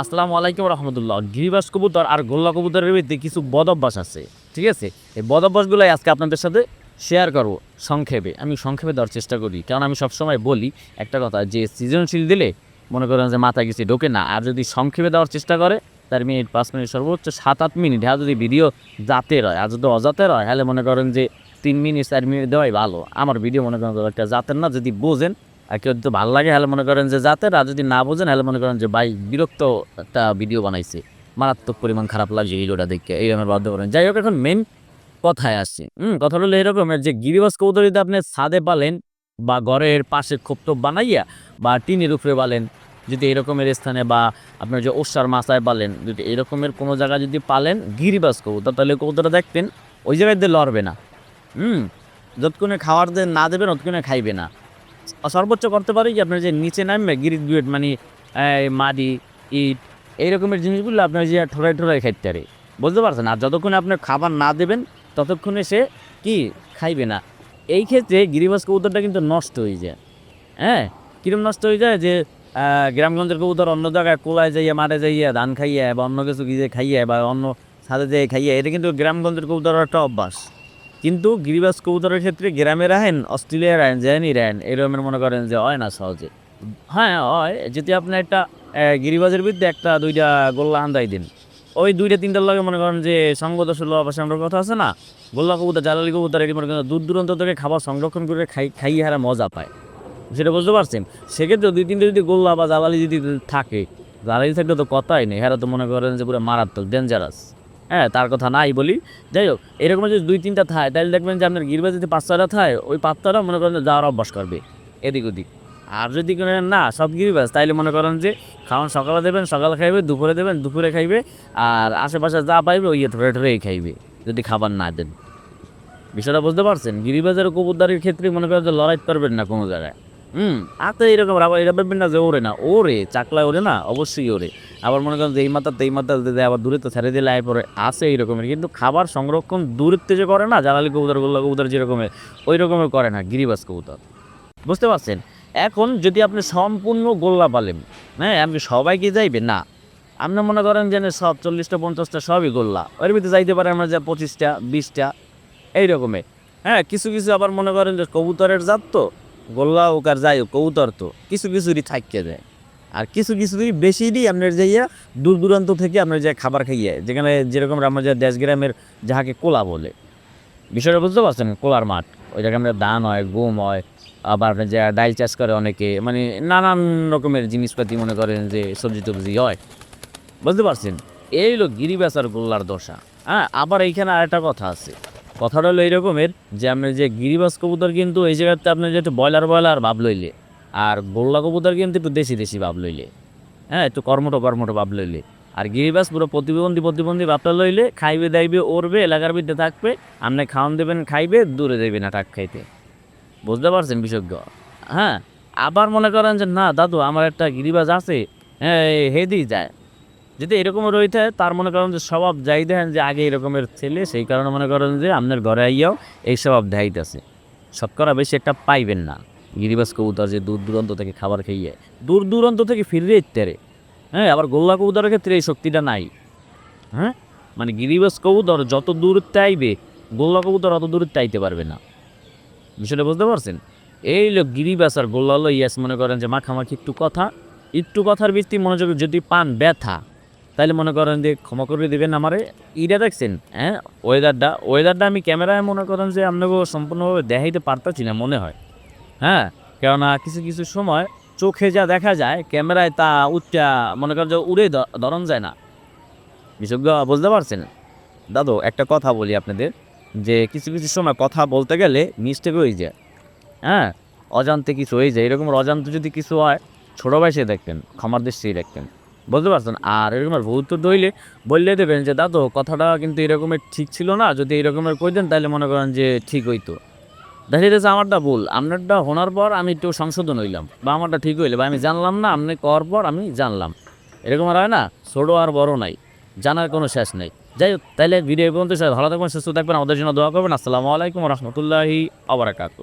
আসসালামু আলাইকুম রহমতুল্লাহ। গিরিবাস কবুতর আর গোল্লা কবুতরের ভিত্তি কিছু বদ অভ্যাস আছে, ঠিক আছে? এই বদ অভ্যাসগুলোই আজকে আপনাদের সাথে শেয়ার করব, সংক্ষেপে। আমি সংক্ষেপে দেওয়ার চেষ্টা করি, কারণ আমি সবসময় বলি একটা কথা, যে সৃজনশীল দিলে মনে করেন যে মাথায় কিছু ঢোকে না, আর যদি সংক্ষেপে দেওয়ার চেষ্টা করে, তার মিনিট পাঁচ মিনিট সর্বোচ্চ সাত আট মিনিট হ্যাঁ যদি ভিডিও জাতের হয় আর যদি অজাতের হয় তাহলে মনে করেন যে তিন মিনিট চার মিনিট দেওয়াই ভালো। আমার ভিডিও মনে করেন একটা জাতের না, যদি বোঝেন আর কেউ যদি ভালো লাগে হলে মনে করেন যে যাতে, আর যদি না বোঝেন হলে মনে করেন যে ভাই বিরক্ত একটা ভিডিও বানাইছে। মারাত্মক পরিমাণ খারাপ লাগছে ভিডিওটা দেখে, এই আমার বাধ্য করেন যাই হোক, এখন মেন কথায় আসছে হুম, কথা হলো এরকমের যে গিরিবাস যদি আপনি ছাদে পালেন বা ঘরের পাশে খোপটোপ বানাইয়া বা টিনের উপরে পালেন, যদি এরকমের স্থানে বা আপনার যে ওষার মাছায় পালেন, যদি এরকমের কোনো জায়গায় যদি পালেন গিরিবাস কবুতর, তাহলে কবুতরটা দেখতেন ওই জায়গায় দিয়ে লড়বে না। হুম, যতক্ষণে খাওয়ার দিয়ে না দেবেন ততক্ষণে খাইবে না। সর্বোচ্চ করতে পারি যে আপনার যে নিচে নামবে গিরিট গুয়েট মানে মাটি, ইট এই রকমের জিনিসগুলো আপনার যে ঠোরাই ঠোরাই খাইতে পারে। বুঝতে পারছেন? আর যতক্ষণে আপনি খাবার না দেবেন, ততক্ষণে সে কি খাইবে না। এই ক্ষেত্রে গিরিবাস কবুতরটা কিন্তু নষ্ট হয়ে যায়। হ্যাঁ? কিরম নষ্ট হয়ে যায় যে গ্রামগঞ্জের কবুতর অন্য জায়গায় কোলায় যাইয়া, মাঠে যাইয়া, ধান খাইয়া বা অন্য কিছু গিয়ে খাইয়া বা অন্য ছাদে যাই খাইয়া, এটা কিন্তু গ্রামগঞ্জের কবুতর একটা অভ্যাস। কিন্তু গিরিবাস কবুতরের ক্ষেত্রে গ্রামে রাখেন অস্ট্রেলিয়া রাখেন জেনি রাখেন এরকমের মনে করেন যে হয় না সহজে। হ্যাঁ হয়, যদি আপনি একটা গিরিবাজের বিরুদ্ধে একটা দুইটা গোল্লা আন্দাই দিন। ওই দুইটা তিনটার লগে মনে করেন যে সঙ্গত ষোলো অবসানের কথা আছে না, গোল্লা কবুতর, জালালি কবুতর এটি মনে করেন দূর দূরান্ত থেকে খাবার সংরক্ষণ করে খাই, খাইয়ে হারা মজা পায়। সেটা বুঝতে পারছেন? সেক্ষেত্রে দুই তিনটে যদি গোল্লা বা জালালি যদি থাকে, জালালি থাকলে তো কথাই নেই হ্যাঁ তো মনে করেন যে পুরো মারাত্মক ডেঞ্জারাস হ্যাঁ তার কথা নাই বলি। যাই হোক, এরকম যদি দুই, তিনটা থায়, তাহলে দেখবেন যে আপনার গিরবা যদি পাঁচ ছয়টা থায়, ওই পাঁচটা মনে করেন যাওয়ার অভ্যাস করবে, এদিক ওদিক। আর যদি কোনো না, সব গিরিবাস তাইলে মনে করেন যে খাওয়ান সকালে দেবেন, সকালে খাইবে, দুপুরে দেবেন, দুপুরে খাইবে, আর আশেপাশে যা পাইবে, ওই ধরে ধরেই খাইবে, যদি খাবার না দেন। বিষয়টা বুঝতে পারছেন? গিরিবাজার কবুতদারির ক্ষেত্রে মনে করেন যে লড়াই করবেন না কোনো জায়গায়। হুম, আর তো এইরকম আবার এটা ভাববেন না যে ওরে না, ওরে, চাকলায় ওরে না, অবশ্যই ওরে। আবার মনে করেন যে এই মাথা এই মাথা দিয়ে আবার দূরে তো ছেড়ে দিলে আয় পরে আছে এই রকমের কিন্তু খাবার সংরক্ষণ দূরত্বে যে করে না, জালালি কবুতর গোল্লা কবুতর যেরকমের ওই রকমের করে না, গিরিবাজ কবুতর। বুঝতে পারছেন? এখন যদি আপনি সম্পূর্ণ গোল্লা পালেন হ্যাঁ আপনি সবাইকে যাইবে? না। আপনি মনে করেন যে সব চল্লিশটা, পঞ্চাশটা সবই গোল্লা। ওর ভিতরে যাইতে পারে আমরা যে পঁচিশটা, বিশটা এই রকমের হ্যাঁ কিছু কিছু আবার মনে করেন যে কবুতরের জাত তো, গোল্লা ওকার যাই কবুতর তো, কিছু কিছুরই থাকতে যায় আর কিছু কিছু যদি বেশি দিই আপনার যাইয়া দূর দূরান্ত থেকে আপনার যে খাবার খাইয়ে যেখানে যেরকম আমরা যে দেশ গ্রামের যাহাকে কোলা বলে। বিষয়টা বুঝতে পারছেন? কোলার মাঠ। ওই জায়গায় আমরা ধান হয়, গম হয়, আবার আপনার যে ডাইল চাষ করে অনেকে মানে নানান রকমের জিনিসপাতি মনে করেন যে সবজি টবজি হয়। বুঝতে পারছেন? এই হলো গিরিবাস আর গোল্লার দশা। হ্যাঁ আবার এইখানে আরেকটা কথা আছে। কথাটা হলো এইরকমের যে আপনার যে গিরিবাস কবুতর কিন্তু এই জায়গাতে আপনার যে ব্রয়লার ব্রয়লার ভাব লইলে। আর গোল্লা কবুতর কিন্তু একটু দেশি দেশি ভাব লইলে। হ্যাঁ একটু কর্মটো কর্মটো ভাব লইলে। আর গিরিবাস পুরো প্রতিবন্ধী প্রতিবন্ধী ভাবটা লইলে খাইবে, দাইবে, ওরবে, এলাকার ভিতরে থাকবে আপনি খাওয়ান দেবেন, খাইবে, দূরে যাইবে না টাক খাইতে। বুঝতে পারছেন বিশেষজ্ঞ? হ্যাঁ আবার মনে করেন যে, না, দাদু, আমার একটা গিরিবাস আছে হ্যাঁ হেদি যায়। যদি এরকম রইতে, তার মনে করেন যে, স্বভাব যাই দেখেন যে, আগে এরকমের ছেলে, সেই কারণে মনে করেন যে আপনার ঘরে আইয়াও এই স্বভাব দেখাইতেছে। শতকরা বেশি একটা পাইবেন না। গিরিবাস কবুতর যে দূর দূরান্ত থেকে খাবার খেয়ে দূর দূরান্ত থেকে ফিরে ইত্যারে হ্যাঁ আবার গোল্লা কবুতরের ক্ষেত্রে এই শক্তিটা নাই। হ্যাঁ মানে গিরিবাস কবুতর যত দূর আইবে গোল্লা কবুতর অত দূর আইতে পারবে না। বিষয়টা বুঝতে পারছেন? এই লোক গিরিবাস আর গোল্লা হলো ইয়াস মনে করেন যে মাখামাখি একটু কথা, একটু কথার ভিত্তি মনোযোগ যদি পান ব্যথা তাহলে মনে করেন যে ক্ষমা করে দেবেন আমারে। ইটা দেখছেন হ্যাঁ ওয়েদারটা ওয়েদারটা আমি ক্যামেরায় মনে করেন যে আপনাকে সম্পূর্ণভাবে দেখাইতে পারতাছি না মনে হয়। হ্যাঁ কেননা কিছু কিছু সময় চোখে যা দেখা যায়, ক্যামেরায় তা উচ্চা মনে করেন যে উড়ে ধরন যায় না। বিশেষজ্ঞ বুঝতে পারছেন? দাদু, একটা কথা বলি আপনাদের, যে কিছু কিছু সময় কথা বলতে গেলে মিস্টেক হয়ে যায়। হ্যাঁ অজান্তে কিছু হয়ে যায়। এরকম অজান্তে যদি কিছু হয়, ছোটো বয়সে দেখবেন, ক্ষমার দৃষ্টি দেখবেন। বুঝতে পারছেন? আর এরকমের ভূত দইলে বললে দেবেন যে, দাদু, কথাটা কিন্তু এরকমের ঠিক ছিল না। যদি এরকমের কই দেন তাহলে মনে করেন যে ঠিক হইতো। দেখা যাচ্ছে আমারটা ভুল, আপনারটা শোনার পর আমি একটু সংশোধন হইলাম, বা আমারটা ঠিক হইলে, বা আমি জানলাম না, আপনি কর পর আমি জানলাম। এরকম আর হয় না, ছোটো আর বড় নাই, জানার কোনো শেষ নেই। যাই হোক তাহলে ভিডিও পর্যন্ত ভালো থাকবেন, সুস্থ থাকবেন, আমাদের জন্য দোয়া করবেন। আসসালামু আলাইকুম রহমতুল্লাহি আবরাকাতু